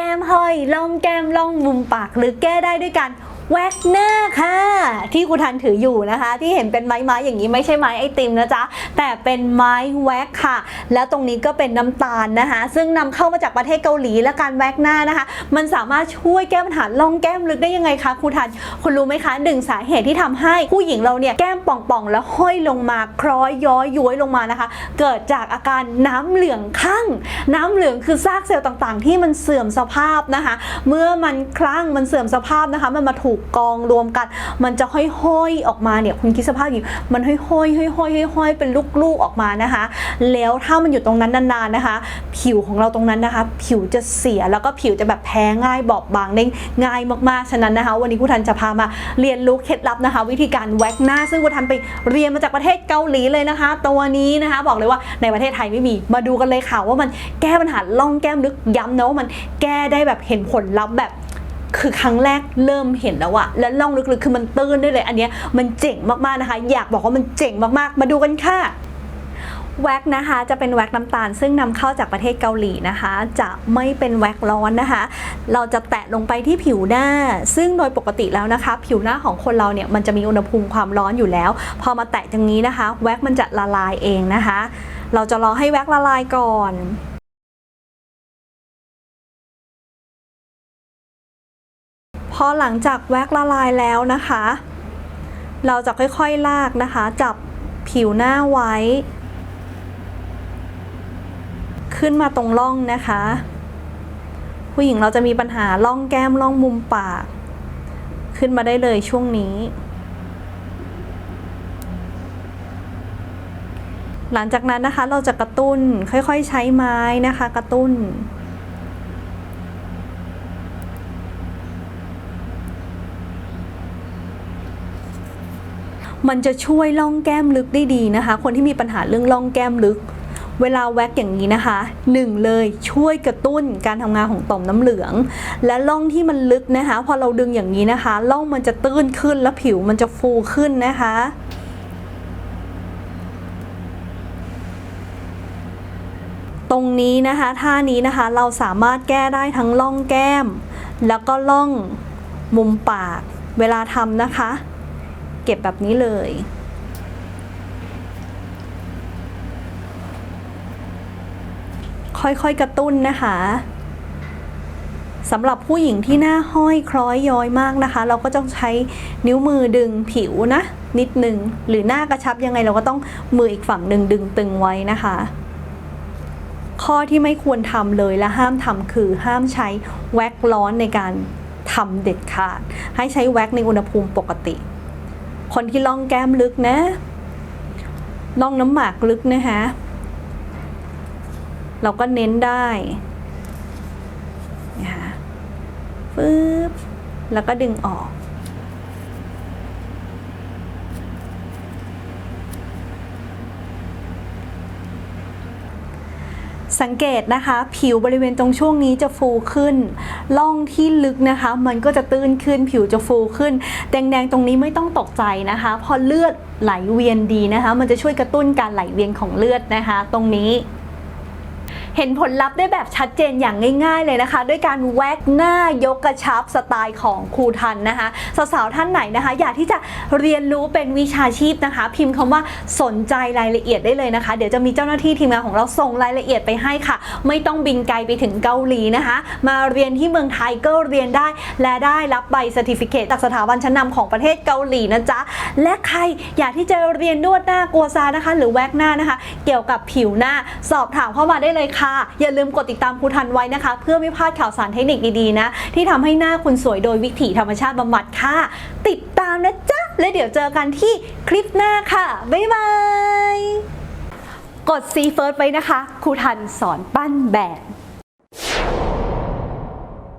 ก้มห้อยล่องแก้มล่องมุมปาก หรือแก้ได้ด้วยการ แว็กหน้าค่ะ ที่ครูทันถืออยู่นะคะ ที่เห็นเป็นไม้ไม้อย่างนี้ไม่ใช่ไม้ไอติมนะจ๊ะ แต่เป็นไม้แว็กค่ะ แล้วตรงนี้ก็เป็นน้ำตาลนะคะ ซึ่งนำเข้ามาจากประเทศเกาหลีและการแว็กหน้านะคะ มันสามารถช่วยแก้ปัญหาล่องแก้มลึกได้ยังไงคะครูทันคุณรู้ไหมคะหนึ่งสาเหตุที่ทำให้ผู้หญิงเราเนี่ยแก้มป่องๆ แล้วห้อยลงมาคล้อยย้อยย้วยลงมานะคะ เกิดจากอาการน้ำเหลืองข้างน้ำเหลืองคือซากเซลล์ต่างๆ ที่มันเสื่อมสภาพนะคะ เมื่อมันคลั่งมันเสื่อมสภาพนะคะ มันมาถูกกองรวมกัน มันจะห้อยๆออกมาเนี่ยคุณคิดสภาพอยู่มันห้อยๆห้อยๆห้อยๆเป็นลูกๆออกมานะคะ แล้วถ้ามันอยู่ตรงนั้นนานๆนะคะ ผิวของเราตรงนั้นนะคะ ผิวจะเสียแล้วก็ผิวจะแบบแพ้ง่ายบอบบางได้ง่ายมากๆฉะนั้นนะคะ วันนี้ครูทันจะพามาเรียนรู้เคล็ดลับนะคะ วิธีการแว็กหน้า ซึ่งครูทันไปเรียนมาจากประเทศเกาหลีเลยนะคะ ตัวนี้นะคะ บอกเลยว่าในประเทศไทยไม่มีมาดูกันเลยค่ะว่ามันแก้ปัญหาล่องแก้มลึกย้ำนะว่ามันแก้ได้แบบเห็นผลลัพธ์แบบ คือครั้งแรกเริ่มเห็นแล้วอะแล้วล่องลึกๆ คือมันตื้นได้เลย อันเนี้ยมันเจ๋งมากๆนะคะ อยากบอกว่ามันเจ๋งมากๆ มาดูกันค่ะแว็กนะคะจะเป็นแว็กน้ำตาลซึ่งนำเข้าจากประเทศเกาหลีนะคะ จะไม่เป็นแว็กร้อนนะคะ เราจะแตะลงไปที่ผิวหน้า ซึ่งโดยปกติแล้วนะคะ ผิวหน้าของคนเราเนี่ยมันจะมีอุณหภูมิความร้อนอยู่แล้ว พอมาแตะตรงนี้นะคะ แว็กมันจะละลายเองนะคะ เราจะรอให้แว็กละลายก่อน อหลังจากแว็กละลายแล้วนะคะ เราจะค่อยๆลากนะคะ จับผิวหน้าไว้ ขึ้นมาตรงร่องนะคะ ผู้หญิงเราจะมีปัญหาร่องแก้มร่องมุมปาก ขึ้นมาได้เลยช่วงนี้ หลังจากนั้นนะคะเราจะกระตุ้นค่อยๆใช้ไม้นะคะ กระตุ้น มันจะช่วยล่องแก้มลึกได้ดีนะคะ คนที่มีปัญหาเรื่องล่องแก้มลึก เวลาแว็กอย่างนี้นะคะหนึ่งเลยช่วยกระตุ้นการทำงานของต่อมน้ำเหลือง และล่องที่มันลึกนะคะ พอเราดึงอย่างนี้นะคะล่องมันจะตื้นขึ้นและผิวมันจะฟูขึ้นนะคะตรงนี้นะคะท่านี้นะคะเราสามารถแก้ได้ทั้งล่องแก้ม แล้วก็ล่องมุมปากเวลาทำนะคะ เก็บแบบนี้เลยค่อยๆกระตุ้นนะคะสำหรับผู้หญิงที่หน้าห้อยคล้อยย้อยมากนะคะ เราก็ต้องใช้นิ้วมือดึงผิวนะ นิดหนึ่งหรือหน้ากระชับยังไงเราก็ต้องมืออีกฝั่งหนึ่งดึงตึงไว้นะคะ ข้อที่ไม่ควรทำเลยและห้ามทำคือห้ามใช้แว็กร้อนในการทำเด็ดขาด ให้ใช้แว็กในอุณหภูมิปกติ คนที่ล่องแก้มลึกนะล่องน้ำหมากลึกนะคะเราก็เน้นได้นะคะปึ๊บแล้วก็ดึงออก สังเกตนะคะ ผิวบริเวณตรงช่วงนี้จะฟูขึ้นล่องที่ลึกนะคะ มันก็จะตื้นขึ้นผิวจะฟูขึ้น แดงๆตรงนี้ไม่ต้องตกใจนะคะ พอเลือดไหลเวียนดีนะคะ มันจะช่วยกระตุ้นการไหลเวียนของเลือดนะคะ ตรงนี้ เห็นผลลัพธ์ได้แบบชัดเจนอย่างง่ายๆเลยนะคะ ด้วยการแว็กหน้ายกกระชับสไตล์ของครูทันนะคะสาวๆท่านไหนนะคะ อยากที่จะเรียนรู้เป็นวิชาชีพนะคะ พิมพ์คำว่าสนใจรายละเอียดได้เลยนะคะ เดี๋ยวจะมีเจ้าหน้าที่ทีมงานของเราส่งรายละเอียดไปให้ค่ะ ไม่ต้องบินไกลไปถึงเกาหลีนะคะ มาเรียนที่เมืองไทยก็เรียนได้ และได้รับใบสติฟิเคตจากสถาบันชั้นนำของประเทศเกาหลีนะจ๊ะและใครอยากที่จะเรียนนวดหน้ากัวซานะคะ หรือแว็กหน้านะคะ เกี่ยวกับผิวหน้าสอบถามเข้ามาได้เลยค่ะอย่าลืมกดติดตามครูทันไว้นะคะ เพื่อไม่พลาดข่าวสารเทคนิคดีๆนะ ที่ทำให้หน้าคุณสวยโดยวิถีธรรมชาติบำบัดค่ะ ติดตามนะจ๊ะ และเดี๋ยวเจอกันที่คลิปหน้าค่ะ บ๊ายบาย กดซีเฟิร์สไว้นะคะ ครูทันสอนปั้นแบบ